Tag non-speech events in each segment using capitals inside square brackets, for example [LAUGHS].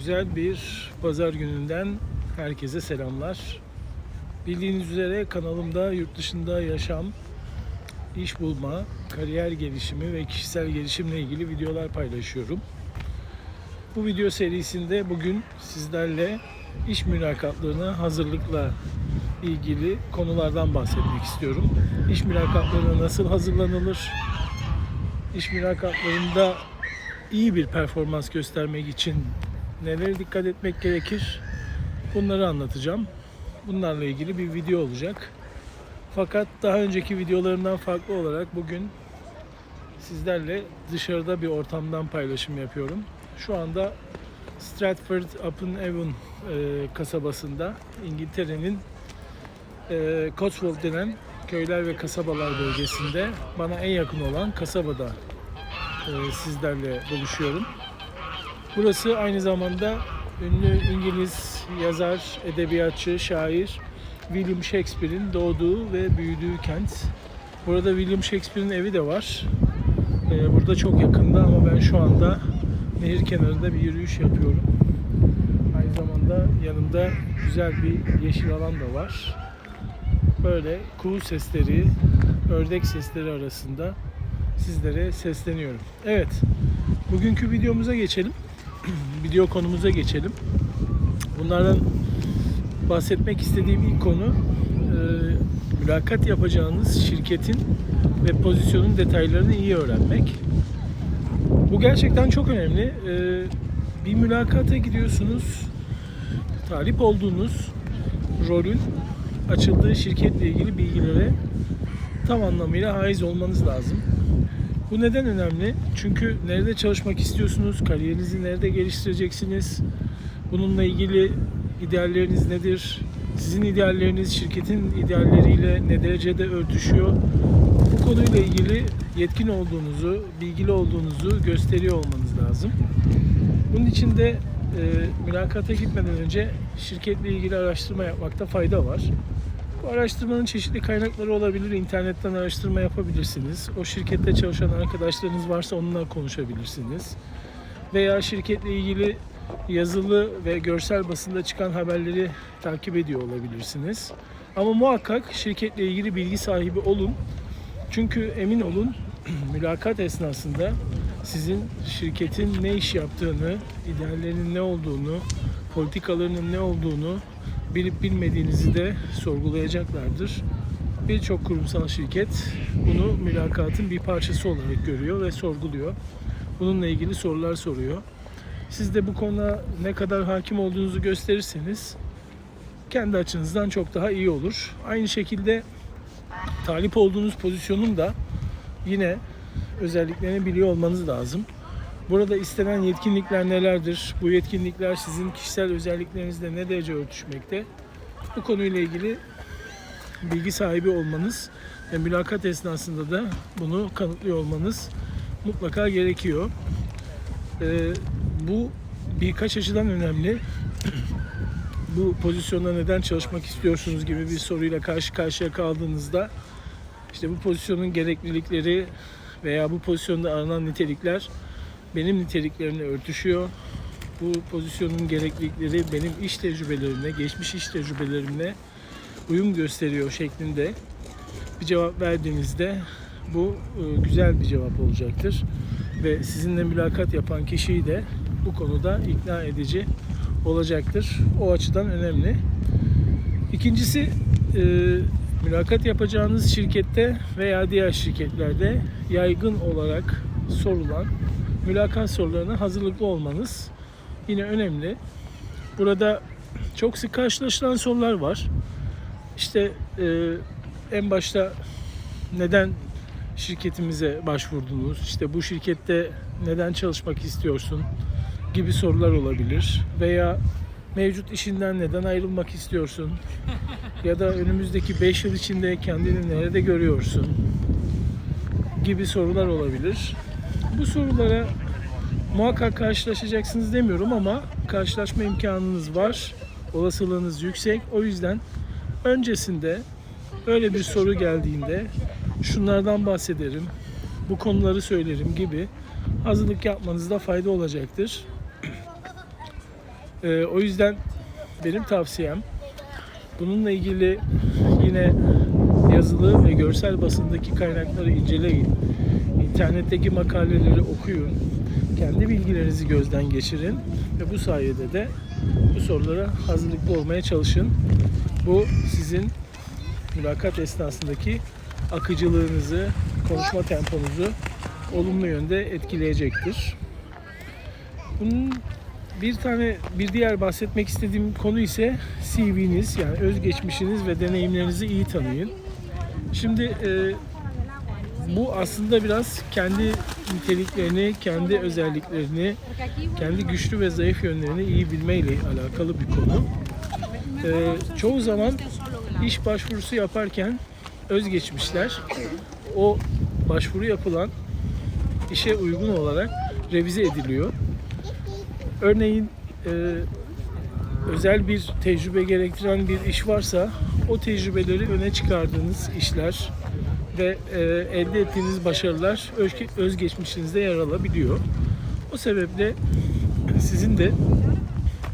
Güzel bir pazar gününden herkese selamlar. Bildiğiniz üzere kanalımda yurt dışında yaşam, iş bulma, kariyer gelişimi ve kişisel gelişimle ilgili videolar paylaşıyorum. Bu video serisinde bugün sizlerle iş mülakatlarına hazırlıkla ilgili konulardan bahsetmek istiyorum. İş mülakatlarına nasıl hazırlanılır? İş mülakatlarında iyi bir performans göstermek için nelere dikkat etmek gerekir? Bunları anlatacağım. Bunlarla ilgili bir video olacak. Fakat daha önceki videolarımdan farklı olarak bugün sizlerle dışarıda bir ortamdan paylaşım yapıyorum. Şu anda Stratford upon Avon e, kasabasında İngiltere'nin e, Cotswold denen köyler ve kasabalar bölgesinde bana en yakın olan kasabada e, sizlerle buluşuyorum. Burası aynı zamanda ünlü İngiliz yazar, edebiyatçı, şair William Shakespeare'in doğduğu ve büyüdüğü kent. Burada William Shakespeare'in evi de var. E, burada çok yakında ama ben şu anda nehir kenarında bir yürüyüş yapıyorum. Aynı zamanda yanımda güzel bir yeşil alan da var. Böyle kuğu sesleri, ördek sesleri arasında sizlere sesleniyorum. Evet, bugünkü videomuza geçelim. [CLEARS THROAT] Video konumuza geçelim. Bunlardan bahsetmek istediğim ilk konu e, mülakat yapacağınız şirketin ve pozisyonun detaylarını iyi öğrenmek. Bu gerçekten çok önemli. E, bir mülakata gidiyorsunuz, talip olduğunuz rolün açıldığı şirketle ilgili bilgilere tam anlamıyla haiz olmanız lazım. Bu neden önemli? Çünkü nerede çalışmak istiyorsunuz, kariyerinizi nerede geliştireceksiniz, bununla ilgili idealleriniz nedir, sizin idealleriniz şirketin idealleriyle ne derecede örtüşüyor, bu konuyla ilgili yetkin olduğunuzu, bilgili olduğunuzu gösteriyor olmanız lazım. Bunun için de e, mülakata gitmeden önce şirketle ilgili araştırma yapmakta fayda var. Bu araştırmanın çeşitli kaynakları olabilir. İnternetten araştırma yapabilirsiniz. O şirkette çalışan arkadaşlarınız varsa onunla konuşabilirsiniz. Veya şirketle ilgili yazılı ve görsel basında çıkan haberleri takip ediyor olabilirsiniz. Ama muhakkak şirketle ilgili bilgi sahibi olun. Çünkü emin olun [CLEARS THROAT] mülakat esnasında sizin şirketin ne iş yaptığını, ideallerinin ne olduğunu, politikalarının ne olduğunu bilip bilmediğinizi de sorgulayacaklardır. Birçok kurumsal şirket bunu mülakatın bir parçası olarak görüyor ve sorguluyor. Bununla ilgili sorular soruyor. Siz de bu konuda ne kadar hakim olduğunuzu gösterirseniz kendi açınızdan çok daha iyi olur. Aynı şekilde talip olduğunuz pozisyonun da yine özelliklerini biliyor olmanız lazım. Burada istenen yetkinlikler nelerdir? Bu yetkinlikler sizin kişisel özelliklerinizle ne derece örtüşmekte? Bu konuyla ilgili bilgi sahibi olmanız ve mülakat esnasında da bunu kanıtlıyor olmanız mutlaka gerekiyor. Ee, bu birkaç açıdan önemli. [CLEARS THROAT] bu pozisyonda neden çalışmak istiyorsunuz gibi bir soruyla karşı karşıya kaldığınızda işte bu pozisyonun gereklilikleri veya bu pozisyonda aranan nitelikler benim niteliklerimle örtüşüyor. Bu pozisyonun gereklilikleri benim iş tecrübelerimle, geçmiş iş tecrübelerimle uyum gösteriyor şeklinde bir cevap verdiğinizde bu e, güzel bir cevap olacaktır. Ve sizinle mülakat yapan kişiyi de bu konuda ikna edici olacaktır. O açıdan önemli. İkincisi e, mülakat yapacağınız şirkette veya diğer şirketlerde yaygın olarak sorulan mülakat sorularına hazırlıklı olmanız yine önemli. Burada çok sık karşılaşılan sorular var. İşte e, en başta neden şirketimize başvurdunuz? İşte bu şirkette neden çalışmak istiyorsun? gibi sorular olabilir. Veya mevcut işinden neden ayrılmak istiyorsun? [LAUGHS] ya da önümüzdeki 5 yıl içinde kendini nerede görüyorsun? gibi sorular olabilir. Bu sorulara muhakkak karşılaşacaksınız demiyorum ama karşılaşma imkanınız var. Olasılığınız yüksek. O yüzden öncesinde öyle bir soru geldiğinde şunlardan bahsederim, bu konuları söylerim gibi hazırlık yapmanızda fayda olacaktır. [CLEARS THROAT] Ee, o yüzden benim tavsiyem bununla ilgili yine yazılı ve görsel basındaki kaynakları inceleyin. İnternetteki makaleleri okuyun. Kendi bilgilerinizi gözden geçirin ve bu sayede de bu sorulara hazırlıklı olmaya çalışın. Bu sizin mülakat esnasındaki akıcılığınızı, konuşma temponuzu olumlu yönde etkileyecektir. Bunun bir tane bir diğer bahsetmek istediğim konu ise CV'niz yani özgeçmişiniz ve deneyimlerinizi iyi tanıyın. Şimdi e, bu aslında biraz kendi niteliklerini, kendi özelliklerini, kendi güçlü ve zayıf yönlerini iyi bilmeyle alakalı bir konu. E, çoğu zaman iş başvurusu yaparken özgeçmişler o başvuru yapılan işe uygun olarak revize ediliyor. Örneğin e, özel bir tecrübe gerektiren bir iş varsa o tecrübeleri öne çıkardığınız işler ve e, elde ettiğiniz başarılar özge- özgeçmişinizde yer alabiliyor. O sebeple sizin de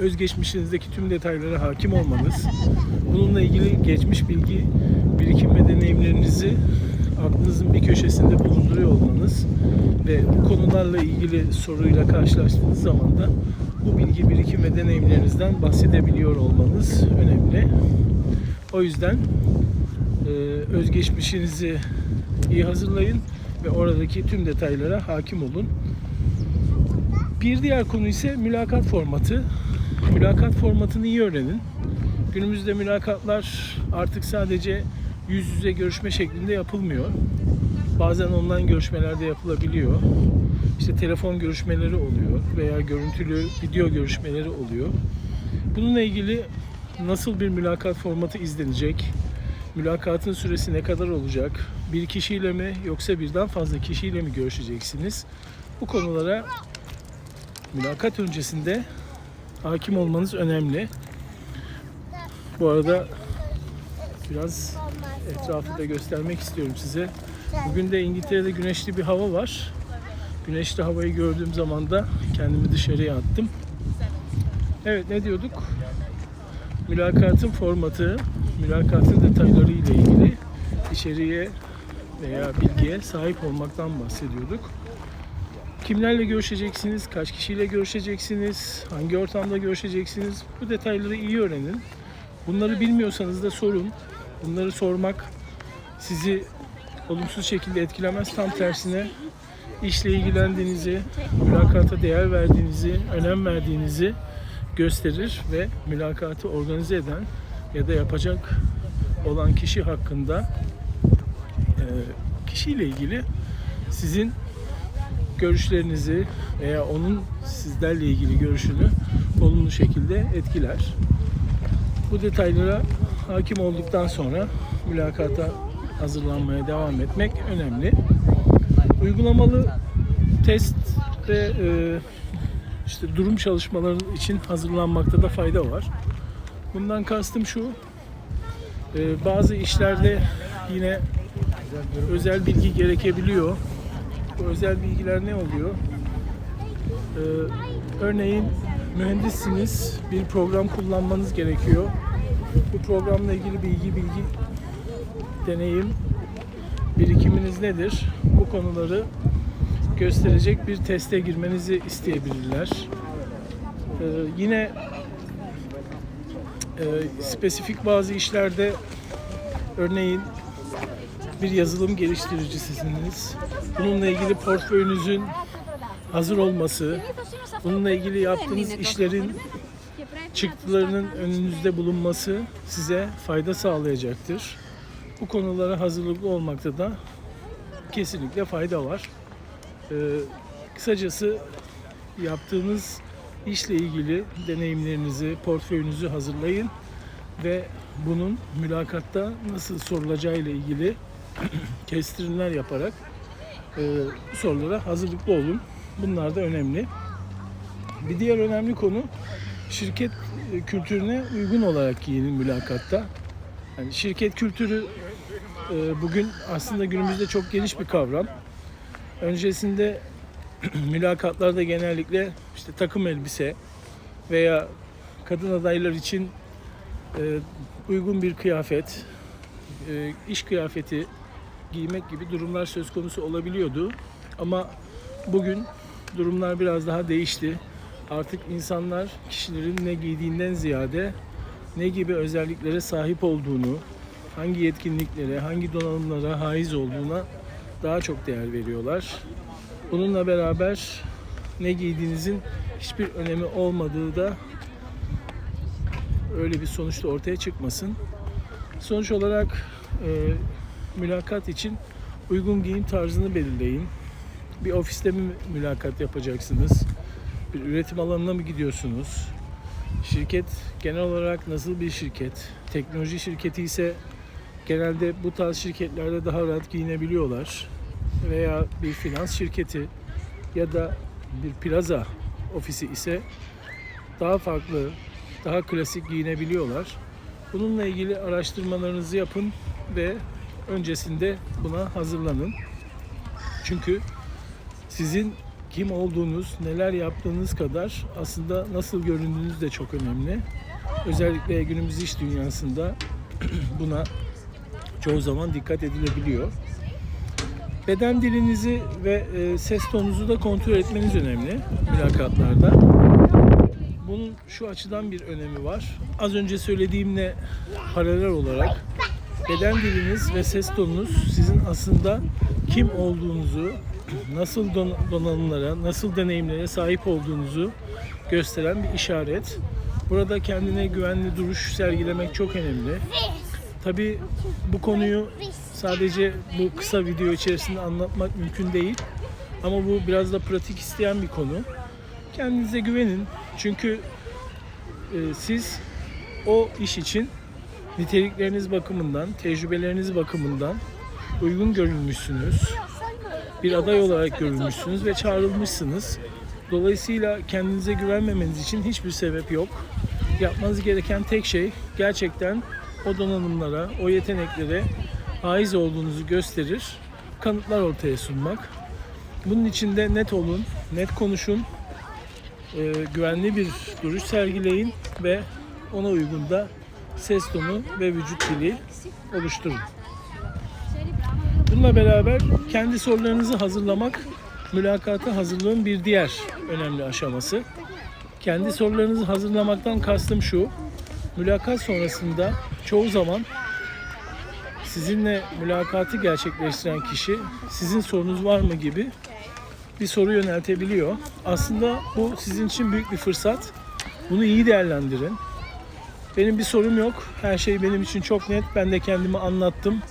özgeçmişinizdeki tüm detaylara hakim olmanız, bununla ilgili geçmiş bilgi, birikim ve deneyimlerinizi aklınızın bir köşesinde bulunduruyor olmanız ve bu konularla ilgili soruyla karşılaştığınız zaman da bu bilgi birikim ve deneyimlerinizden bahsedebiliyor olmanız önemli. O yüzden e, özgeçmişinizi iyi hazırlayın ve oradaki tüm detaylara hakim olun. Bir diğer konu ise mülakat formatı. Mülakat formatını iyi öğrenin. Günümüzde mülakatlar artık sadece yüz yüze görüşme şeklinde yapılmıyor. Bazen online görüşmeler de yapılabiliyor. İşte telefon görüşmeleri oluyor veya görüntülü video görüşmeleri oluyor. Bununla ilgili nasıl bir mülakat formatı izlenecek? Mülakatın süresi ne kadar olacak? Bir kişiyle mi yoksa birden fazla kişiyle mi görüşeceksiniz? Bu konulara mülakat öncesinde hakim olmanız önemli. Bu arada biraz etrafı da göstermek istiyorum size. Bugün de İngiltere'de güneşli bir hava var. Güneşli havayı gördüğüm zaman da kendimi dışarıya attım. Evet ne diyorduk? Mülakatın formatı, mülakatın detayları ile ilgili içeriğe veya bilgiye sahip olmaktan bahsediyorduk. Kimlerle görüşeceksiniz, kaç kişiyle görüşeceksiniz, hangi ortamda görüşeceksiniz bu detayları iyi öğrenin. Bunları bilmiyorsanız da sorun. Bunları sormak sizi olumsuz şekilde etkilemez. Tam tersine işle ilgilendiğinizi, mülakata değer verdiğinizi, önem verdiğinizi gösterir ve mülakatı organize eden ya da yapacak olan kişi hakkında e, kişiyle ilgili sizin görüşlerinizi veya onun sizlerle ilgili görüşünü olumlu şekilde etkiler. Bu detaylara hakim olduktan sonra mülakata hazırlanmaya devam etmek önemli. Uygulamalı test ve e, işte durum çalışmaları için hazırlanmakta da fayda var. Bundan kastım şu, e, bazı işlerde yine özel bilgi gerekebiliyor. Bu özel bilgiler ne oluyor? E, örneğin mühendissiniz, bir program kullanmanız gerekiyor. Bu programla ilgili bilgi, bilgi, deneyim, birikiminiz nedir? Bu konuları gösterecek bir teste girmenizi isteyebilirler. Ee, yine e, spesifik bazı işlerde örneğin bir yazılım geliştiricisiniz. Bununla ilgili portföyünüzün hazır olması, bununla ilgili yaptığınız işlerin çıktılarının önünüzde bulunması size fayda sağlayacaktır. Bu konulara hazırlıklı olmakta da kesinlikle fayda var. Ee, kısacası yaptığınız işle ilgili deneyimlerinizi, portföyünüzü hazırlayın ve bunun mülakatta nasıl sorulacağı ile ilgili [CLEARS THROAT] kestirimler yaparak e, sorulara hazırlıklı olun. Bunlar da önemli. Bir diğer önemli konu şirket e, kültürüne uygun olarak giyinin mülakatta. Yani şirket kültürü e, bugün aslında günümüzde çok geniş bir kavram. Öncesinde [CLEARS THROAT] mülakatlarda genellikle işte takım elbise veya kadın adaylar için e, uygun bir kıyafet, e, iş kıyafeti giymek gibi durumlar söz konusu olabiliyordu. Ama bugün durumlar biraz daha değişti. Artık insanlar kişilerin ne giydiğinden ziyade ne gibi özelliklere sahip olduğunu, hangi yetkinliklere, hangi donanımlara haiz olduğuna daha çok değer veriyorlar. Bununla beraber ne giydiğinizin hiçbir önemi olmadığı da öyle bir sonuçta ortaya çıkmasın. Sonuç olarak e, mülakat için uygun giyim tarzını belirleyin. Bir ofiste mi mülakat yapacaksınız? Bir üretim alanına mı gidiyorsunuz? Şirket genel olarak nasıl bir şirket? Teknoloji şirketi ise genelde bu tarz şirketlerde daha rahat giyinebiliyorlar. Veya bir finans şirketi ya da bir plaza ofisi ise daha farklı, daha klasik giyinebiliyorlar. Bununla ilgili araştırmalarınızı yapın ve öncesinde buna hazırlanın. Çünkü sizin kim olduğunuz, neler yaptığınız kadar aslında nasıl göründüğünüz de çok önemli. Özellikle günümüz iş dünyasında [CLEARS THROAT] buna çoğu zaman dikkat edilebiliyor. Beden dilinizi ve e, ses tonunuzu da kontrol etmeniz önemli mülakatlarda. Bunun şu açıdan bir önemi var. Az önce söylediğimle paralel olarak beden diliniz ve ses tonunuz sizin aslında kim olduğunuzu, nasıl don- donanımlara, nasıl deneyimlere sahip olduğunuzu gösteren bir işaret. Burada kendine güvenli duruş sergilemek çok önemli. Tabii bu konuyu sadece bu kısa video içerisinde anlatmak mümkün değil. Ama bu biraz da pratik isteyen bir konu. Kendinize güvenin. Çünkü e, siz o iş için nitelikleriniz bakımından, tecrübeleriniz bakımından uygun görülmüşsünüz. Bir aday olarak görülmüşsünüz ve çağrılmışsınız. Dolayısıyla kendinize güvenmemeniz için hiçbir sebep yok. Yapmanız gereken tek şey gerçekten o donanımlara, o yeteneklere haiz olduğunuzu gösterir, kanıtlar ortaya sunmak. Bunun için de net olun, net konuşun, e, güvenli bir duruş sergileyin ve ona uygun da ses tonu ve vücut dili oluşturun. Bununla beraber kendi sorularınızı hazırlamak mülakata hazırlığın bir diğer önemli aşaması. Kendi sorularınızı hazırlamaktan kastım şu. Mülakat sonrasında çoğu zaman sizinle mülakatı gerçekleştiren kişi sizin sorunuz var mı gibi bir soru yöneltebiliyor. Aslında bu sizin için büyük bir fırsat. Bunu iyi değerlendirin. Benim bir sorum yok. Her şey benim için çok net. Ben de kendimi anlattım.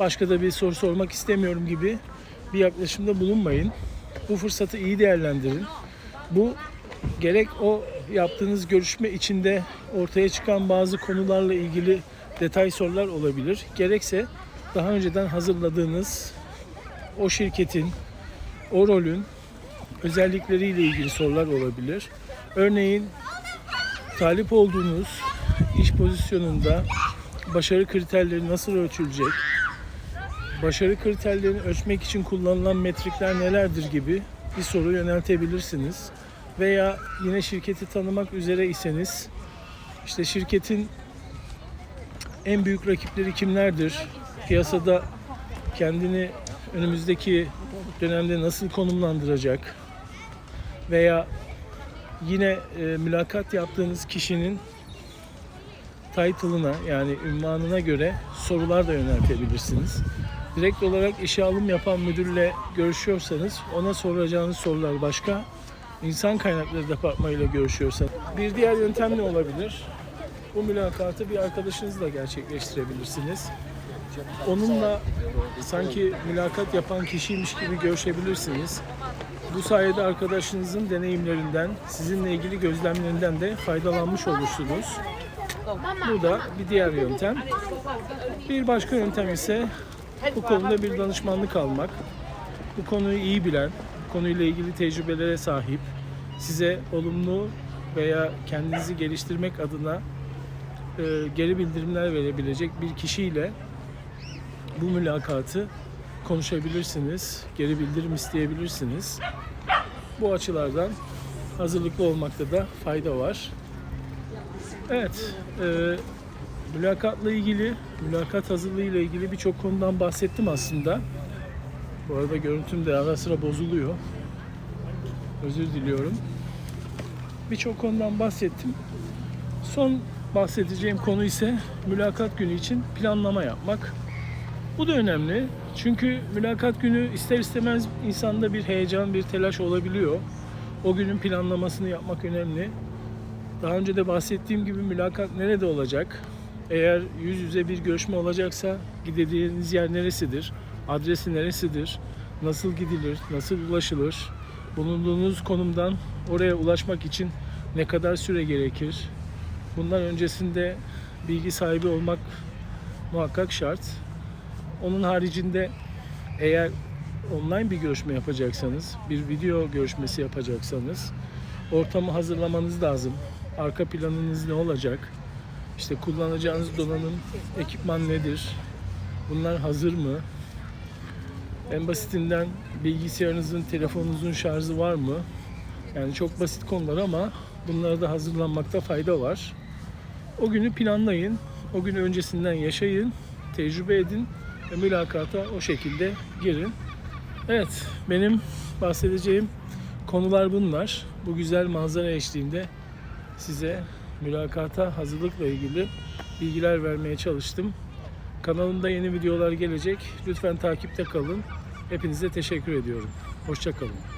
Başka da bir soru sormak istemiyorum gibi bir yaklaşımda bulunmayın. Bu fırsatı iyi değerlendirin. Bu gerek o yaptığınız görüşme içinde ortaya çıkan bazı konularla ilgili detay sorular olabilir. Gerekse daha önceden hazırladığınız o şirketin, o rolün özellikleriyle ilgili sorular olabilir. Örneğin talip olduğunuz iş pozisyonunda başarı kriterleri nasıl ölçülecek? Başarı kriterlerini ölçmek için kullanılan metrikler nelerdir gibi bir soru yöneltebilirsiniz. Veya yine şirketi tanımak üzere iseniz işte şirketin en büyük rakipleri kimlerdir? Piyasada kendini önümüzdeki dönemde nasıl konumlandıracak? Veya yine e, mülakat yaptığınız kişinin title'ına yani ünvanına göre sorular da yöneltebilirsiniz. Direkt olarak işe alım yapan müdürle görüşüyorsanız ona soracağınız sorular başka. İnsan kaynakları departmanıyla görüşüyorsanız bir diğer yöntem ne olabilir? Bu mülakatı bir arkadaşınızla gerçekleştirebilirsiniz. Onunla sanki mülakat yapan kişiymiş gibi görüşebilirsiniz. Bu sayede arkadaşınızın deneyimlerinden, sizinle ilgili gözlemlerinden de faydalanmış olursunuz. Bu da bir diğer yöntem. Bir başka yöntem ise bu konuda bir danışmanlık almak. Bu konuyu iyi bilen, konuyla ilgili tecrübelere sahip, size olumlu veya kendinizi geliştirmek adına e, geri bildirimler verebilecek bir kişiyle bu mülakatı konuşabilirsiniz, geri bildirim isteyebilirsiniz. Bu açılardan hazırlıklı olmakta da fayda var. Evet, e, mülakatla ilgili, mülakat hazırlığı ile ilgili birçok konudan bahsettim aslında. Bu arada görüntüm de ara sıra bozuluyor. Özür diliyorum. Birçok konudan bahsettim. Son bahsedeceğim konu ise mülakat günü için planlama yapmak. Bu da önemli. Çünkü mülakat günü ister istemez insanda bir heyecan, bir telaş olabiliyor. O günün planlamasını yapmak önemli. Daha önce de bahsettiğim gibi mülakat nerede olacak? Eğer yüz yüze bir görüşme olacaksa gideceğiniz yer neresidir? Adresi neresidir? Nasıl gidilir? Nasıl ulaşılır? Bulunduğunuz konumdan oraya ulaşmak için ne kadar süre gerekir? Bunlar öncesinde bilgi sahibi olmak muhakkak şart. Onun haricinde eğer online bir görüşme yapacaksanız, bir video görüşmesi yapacaksanız ortamı hazırlamanız lazım. Arka planınız ne olacak? İşte kullanacağınız donanım, ekipman nedir? Bunlar hazır mı? En basitinden bilgisayarınızın, telefonunuzun şarjı var mı? Yani çok basit konular ama bunlara da hazırlanmakta fayda var. O günü planlayın. O günü öncesinden yaşayın, tecrübe edin ve mülakata o şekilde girin. Evet, benim bahsedeceğim konular bunlar. Bu güzel manzara eşliğinde size mülakata hazırlıkla ilgili bilgiler vermeye çalıştım. Kanalımda yeni videolar gelecek. Lütfen takipte kalın. Hepinize teşekkür ediyorum. Hoşça kalın.